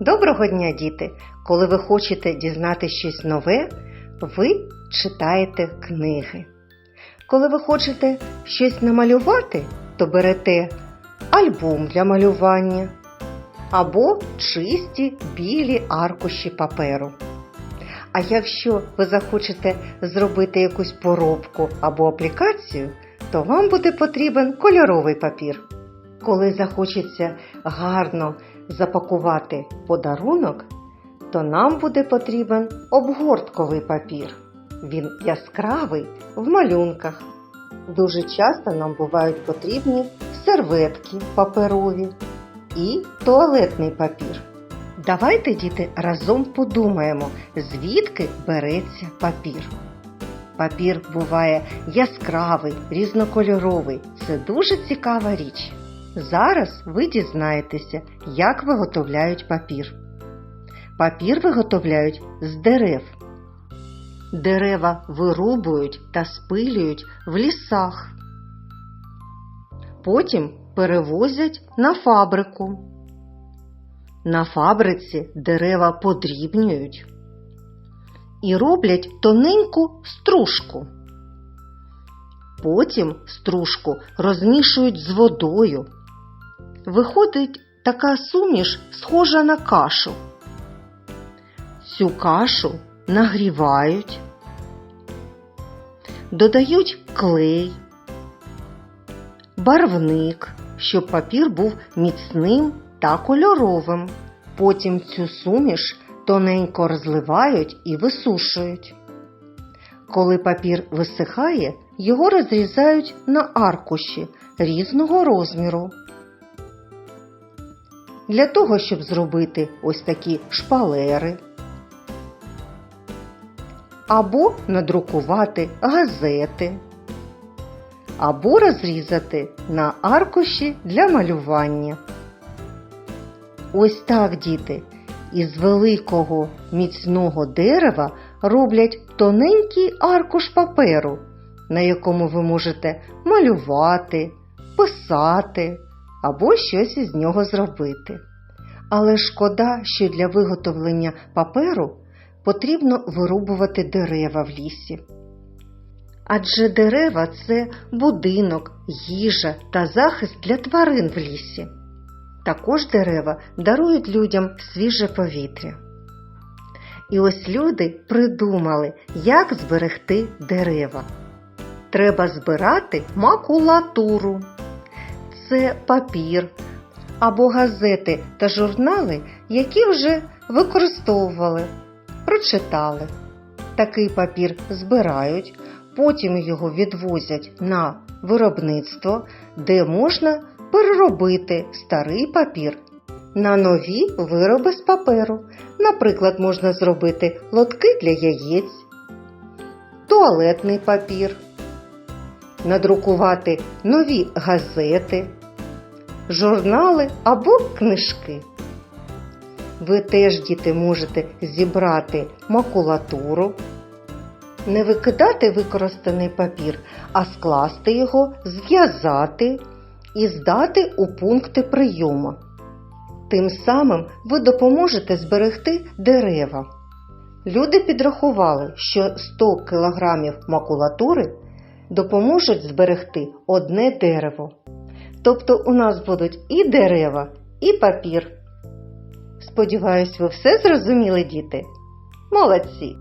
Доброго дня, діти! Коли ви хочете дізнати щось нове, ви читаєте книги. Коли ви хочете щось намалювати, то берете альбом для малювання або чисті білі аркуші паперу. А якщо ви захочете зробити якусь поробку або аплікацію, то вам буде потрібен кольоровий папір. Коли захочеться гарно запакувати подарунок, то нам буде потрібен обгортковий папір. Він яскравий в малюнках. Дуже часто нам бувають потрібні серветки паперові і туалетний папір. Давайте, діти, разом подумаємо, звідки береться папір. Папір буває яскравий, різнокольоровий. Це дуже цікава річ. Зараз ви дізнаєтеся, як виготовляють папір. Папір виготовляють з дерев. Дерева вирубують та спилюють в лісах. Потім перевозять на фабрику. На фабриці дерева подрібнюють і роблять тоненьку стружку. Потім стружку розмішують з водою. Виходить така суміш, схожа на кашу. Цю кашу нагрівають, додають клей, барвник, щоб папір був міцним та кольоровим. Потім цю суміш тоненько розливають і висушують. Коли папір висихає, його розрізають на аркуші різного розміру. Для того, щоб зробити ось такі шпалери. Або надрукувати газети, або розрізати на аркуші для малювання. Ось так, діти, із великого міцного дерева роблять тоненький аркуш паперу, на якому ви можете малювати, писати або щось із нього зробити. Але шкода, що для виготовлення паперу потрібно вирубувати дерева в лісі. Адже дерева це будинок, їжа та захист для тварин в лісі. Також дерева дарують людям свіже повітря. І ось люди придумали, як зберегти дерева. Треба збирати макулатуру. Це папір або газети та журнали, які вже використовували, прочитали. Такий папір збирають, потім його відвозять на виробництво, де можна переробити старий папір на нові вироби з паперу. Наприклад, можна зробити лотки для яєць, туалетний папір, надрукувати нові газети, журнали або книжки. Ви теж, діти, можете зібрати макулатуру, не викидати використаний папір, а скласти його, зв'язати і здати у пункти прийому. Тим самим ви допоможете зберегти дерева. Люди підрахували, що 100 кг макулатури допоможуть зберегти одне дерево. Тобто у нас будуть і дерева, і папір. Сподіваюсь, ви все зрозуміли, діти? Молодці!